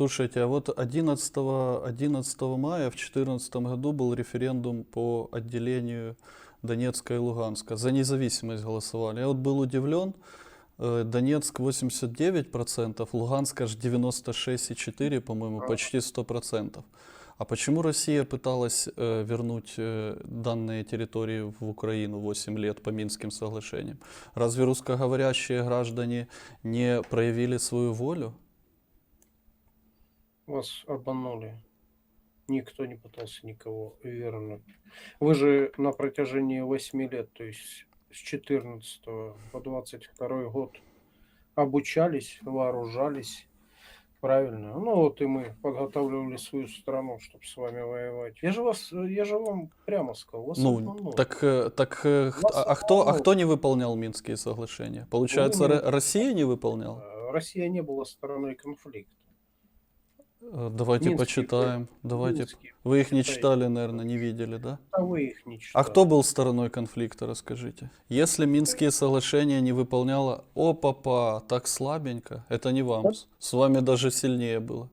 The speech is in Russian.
Слушайте, а вот 11, 11 мая в 2014 году был референдум по отделению Донецка и Луганска. За независимость голосовали. Я вот был удивлен. э, Донецк 89%, Луганск аж 96,4%, по-моему, Ага. почти 100%. А почему Россия пыталась э, вернуть э, данные территории в Украину 8 лет по Минским соглашениям? Разве русскоговорящие граждане не проявили свою волю? Вас обманули. Никто не пытался никого вернуть. Вы же на протяжении 8 лет, то есть с 14 по 22 год обучались, вооружались. Правильно. Ну вот и мы подготавливали свою страну, чтобы с вами воевать. Я же вас, я же вам прямо сказал, вас Ну, обманули. так, э, так э, Вас а, кто, а кто не выполнял Минские соглашения? Получается, не Ро- Россия не выполняла? Россия не была стороной конфликта. Э, Давайте Минские почитаем. Давайте. Минские. Вы их не читали, наверное, не видели, да? А вы их не А читали. кто был стороной конфликта, расскажите? Если Минские соглашения не выполняла, о, папа, так слабенько, это не вам. С- С вами даже сильнее было.